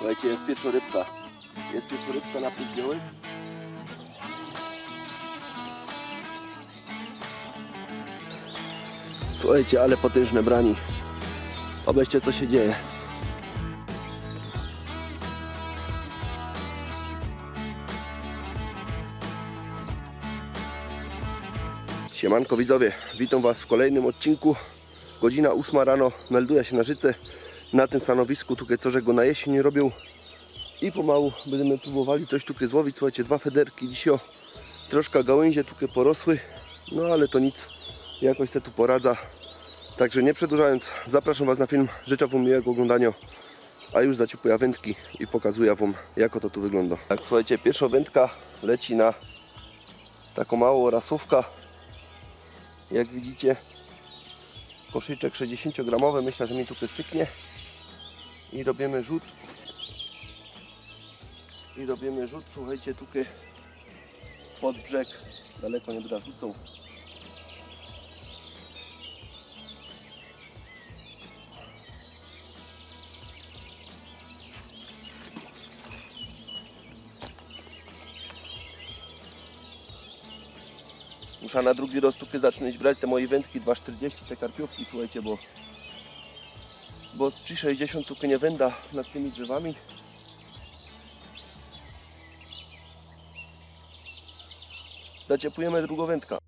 Słuchajcie, jest pieczorybka. Jest pieczorybka na białych. Słuchajcie, ale potężne brani. Obejście co się dzieje. Siemanko widzowie, witam Was w kolejnym odcinku. Godzina 8 rano, melduję się na życe. Na tym stanowisku, tutaj co, że go na jesień robią. I pomału będziemy próbowali coś tutaj złowić. Słuchajcie, dwa federki dzisiaj. Troszkę gałęzie tutaj porosły. No ale to nic, jakoś se tu poradza. Także nie przedłużając, zapraszam Was na film. Życzę Wam miłego oglądania. A już zaciupuję wędki i pokazuję Wam, jak to tu wygląda. Tak, słuchajcie, pierwsza wędka leci na taką małą rasówkę. Jak widzicie, koszyczek 60 gramowy. Myślę, że mi tu styknie. I robimy rzut. I robimy rzut, słuchajcie, tutaj pod brzeg. Daleko nie będę rzucał. Muszę na drugi raz tutaj zacząć brać te moje wędki 2,40 te karpiówki, słuchajcie, bo bo z 3,60 tutaj nie węda nad tymi drzewami. Zaciepujemy drugą wędkę.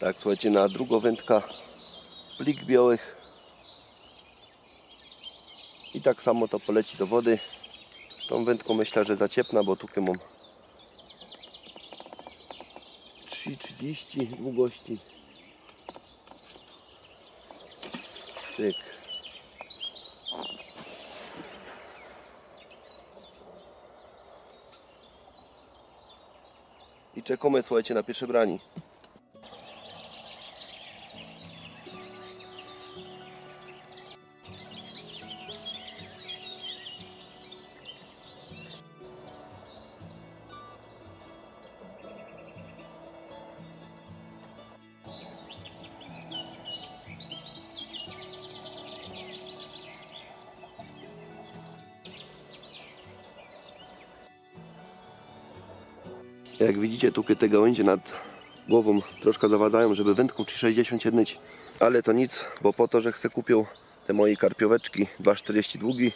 Tak, słuchajcie, na drugą wędkę plik białych. I tak samo to poleci do wody. Tą wędką myślę, że zaciepna, bo tutaj mam 3,30 długości. I czekamy, słuchajcie, na pierwsze brani. Jak widzicie, tutaj te gałęzie nad głową troszkę zawadzają, żeby wędką 360 jednąć. Ale to nic, bo po to, że chcę kupił te moje karpioweczki 2,40 długi,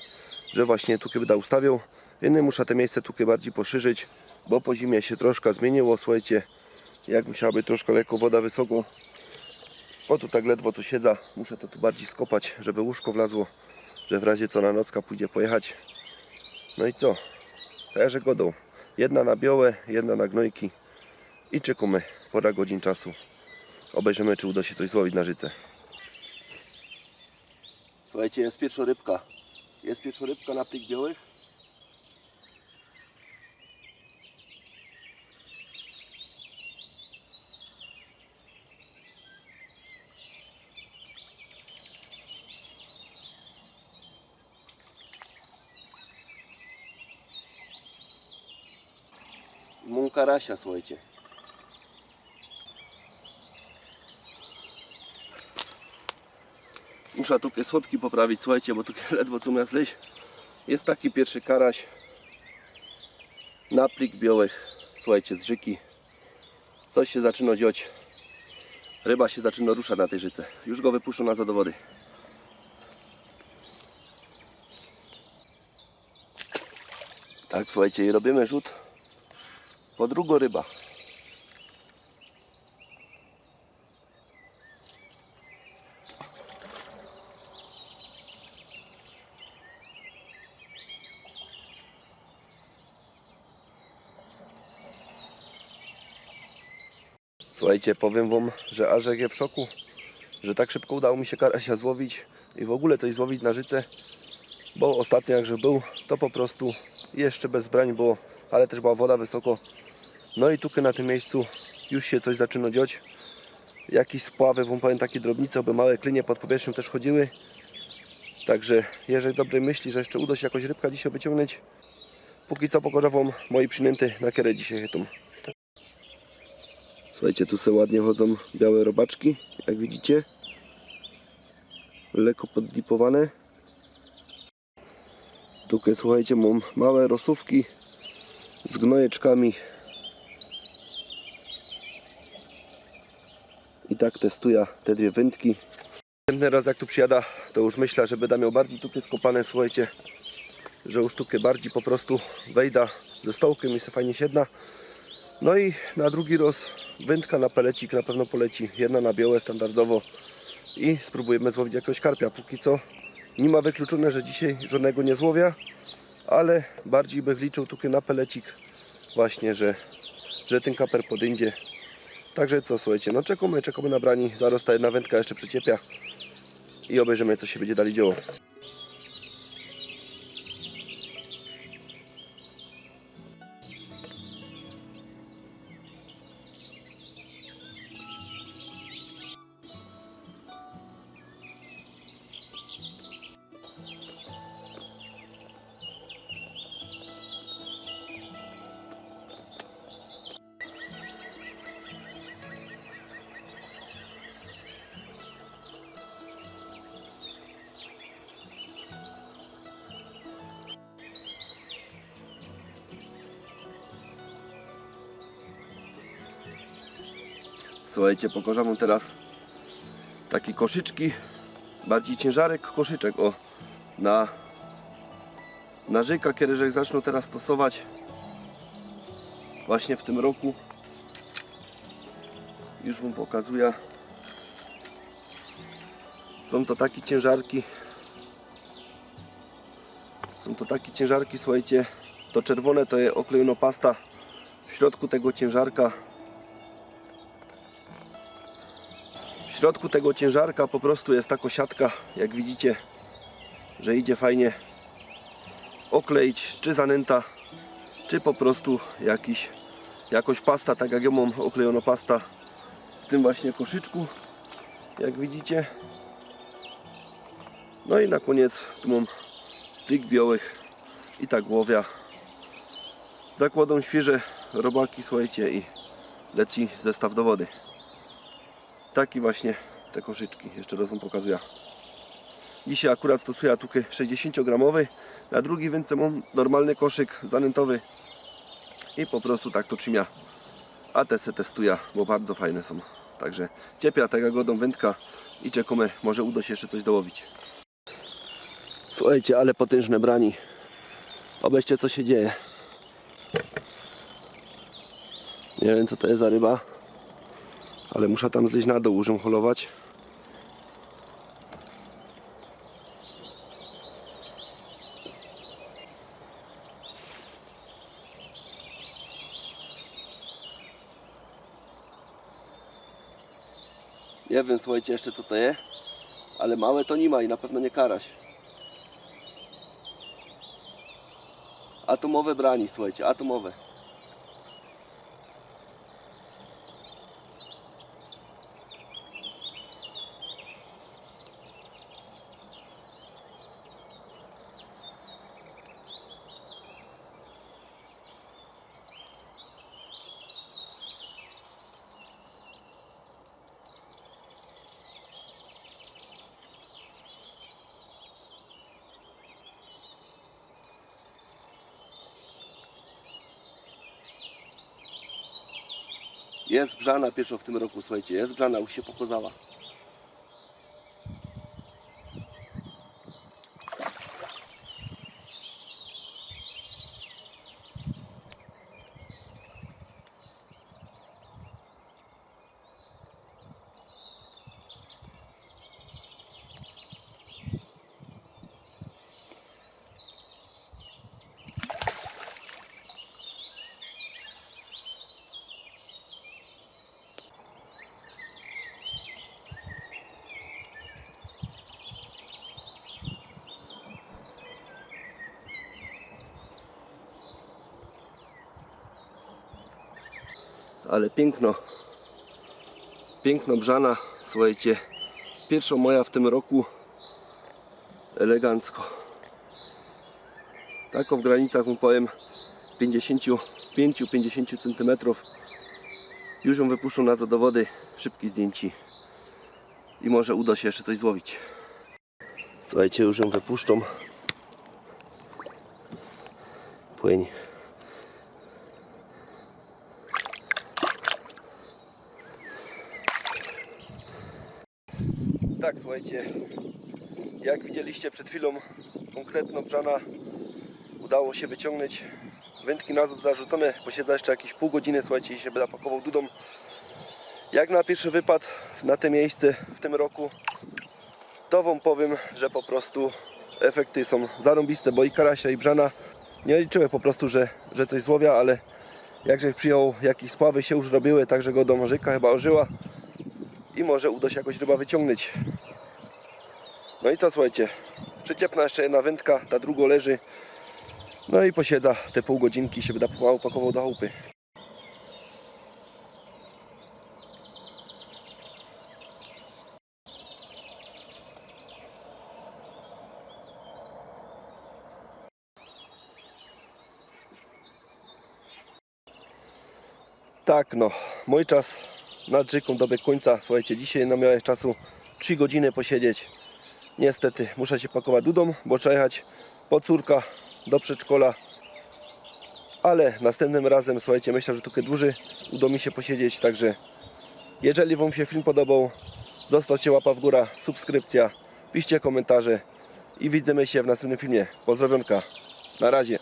że właśnie tutaj będę ustawiał. Inny muszę te miejsce tutaj bardziej poszerzyć, bo po zimie się troszkę zmieniło. Słuchajcie, jak musiałaby troszkę lekko woda wysoko. O tu tak ledwo co siedza, muszę to tu bardziej skopać, żeby łóżko wlazło, że w razie co na nocka pójdzie pojechać. No i co? Także godą. Jedna na białe, jedna na gnojki i czekamy pora godzin czasu. Obejrzymy, czy uda się coś złowić na życe. Słuchajcie, jest pieczorybka. Jest pieczorybka na plik białych. Munkarasia, słuchajcie. Muszę tu słodki poprawić, słuchajcie, bo tu ledwo co miał zleść. Jest taki pierwszy karaś na plik białych, słuchajcie, z żyki. Coś się zaczyna dziać. Ryba się zaczyna ruszać na tej życe. Już go wypuszczą na do wody. Tak, słuchajcie, i robimy rzut po drugo ryba. Słuchajcie, powiem wam, że aż jak ja w szoku, że tak szybko udało mi się karasia złowić i w ogóle coś złowić na życe, bo ostatnio jakże był, to po prostu jeszcze bez brań było, ale też była woda wysoko. No i tutaj na tym miejscu już się coś zaczyna dziać. Jakieś spławy, wam powiem, takie drobnice, małe klinie pod powierzchnią też chodziły. Także jeżeli dobrej myśli, że jeszcze uda się jakoś rybka dzisiaj wyciągnąć, póki co pokażę wam moje przynęty na kierę dzisiaj chytą. Słuchajcie, tu sobie ładnie chodzą białe robaczki, jak widzicie. Lekko poddipowane. Tutaj słuchajcie, mam małe rosówki z gnojeczkami. Tak testuję te dwie wędki. Następny raz jak tu przyjada, to już myślę, że będę miał bardziej tukie skopane, słuchajcie, że już tukie bardziej po prostu wejda ze stołkiem i se fajnie siedna. No i na drugi raz wędka na pelecik na pewno poleci, jedna na białe standardowo i spróbujemy złowić jakiegoś karpia. Póki co nie ma wykluczone, że dzisiaj żadnego nie złowię, ale bardziej bych liczył tukie na pelecik właśnie, że, że ten kaper podejdzie. Także co, słuchajcie, no czekamy, czekamy na brani, zaraz ta jedna wędka jeszcze przeciepia i obejrzymy co się będzie dalej działo. Słuchajcie, pokażę wam teraz takie koszyczki, bardziej ciężarek koszyczek, o, na na żyka, kiedy że zaczną teraz stosować właśnie w tym roku. Już wam pokazuję. Są to takie ciężarki. Są to takie ciężarki, słuchajcie. To czerwone to jest oklejona pasta. W środku tego ciężarka W środku tego ciężarka po prostu jest taka siatka, jak widzicie, że idzie fajnie okleić, czy zanęta, czy po prostu jakiś, jakoś pasta, tak jak ja mam oklejono pasta w tym właśnie koszyczku, jak widzicie. No i na koniec tu mam plik białych i tak łowia. Zakładą świeże robaki, słuchajcie, i leci zestaw do wody. Taki właśnie te koszyczki. Jeszcze raz Wam pokazuję. Dzisiaj akurat stosuję tukę 60 gramowy. Na drugi wędce mam normalny koszyk zanętowy. I po prostu tak to trzymia. A te se testuję, bo bardzo fajne są. Także ciepia taka godą wędka i czekamy, może uda się jeszcze coś dołowić. Słuchajcie, ale potężne brani. Obejście co się dzieje. Nie wiem co to jest za ryba. Ale muszę tam zejść na dół, muszę holować. Nie wiem, słuchajcie jeszcze co to jest, ale małe to nie ma i na pewno nie karaś. Atomowe brani, słuchajcie, atomowe. Jest brzana pierwsza w tym roku, słuchajcie, jest brzana, już się pokazała. Ale piękno. Piękno brzana, słuchajcie. Pierwsza moja w tym roku. Elegancko. Tak w granicach mu powiem 55-50 cm. Już ją wypuszczą na do wody. Szybki zdjęci. I może uda się jeszcze coś złowić. Słuchajcie, już ją wypuszczą. Płyń. Tak, słuchajcie, jak widzieliście przed chwilą, konkretno brzana udało się wyciągnąć. Wędki na zarzucone, posiedza jeszcze jakieś pół godziny, słuchajcie, i się będę pakował dudą. Jak na pierwszy wypad na te miejsce w tym roku, to Wam powiem, że po prostu efekty są zarąbiste, bo i karasia i brzana nie liczyłem po prostu, że, że coś złowia, ale jakże przyjął, jakieś spławy się już robiły, także go do morzyka chyba ożyła i może uda się jakoś ryba wyciągnąć. No i co słuchajcie, przyczepna jeszcze jedna wędka, ta druga leży. No i posiedza te pół godzinki, się będę pomału pakował do chałupy. Tak no, mój czas nad rzeką dobiegł końca. Słuchajcie, dzisiaj no miałem czasu 3 godziny posiedzieć. Niestety muszę się pakować dudą, bo trzeba jechać po córka do przedszkola. Ale następnym razem, słuchajcie, myślę, że trochę dłużej uda mi się posiedzieć. Także jeżeli Wam się film podobał, zostawcie łapa w górę, subskrypcja, piszcie komentarze i widzimy się w następnym filmie. Pozdrowionka. Na razie.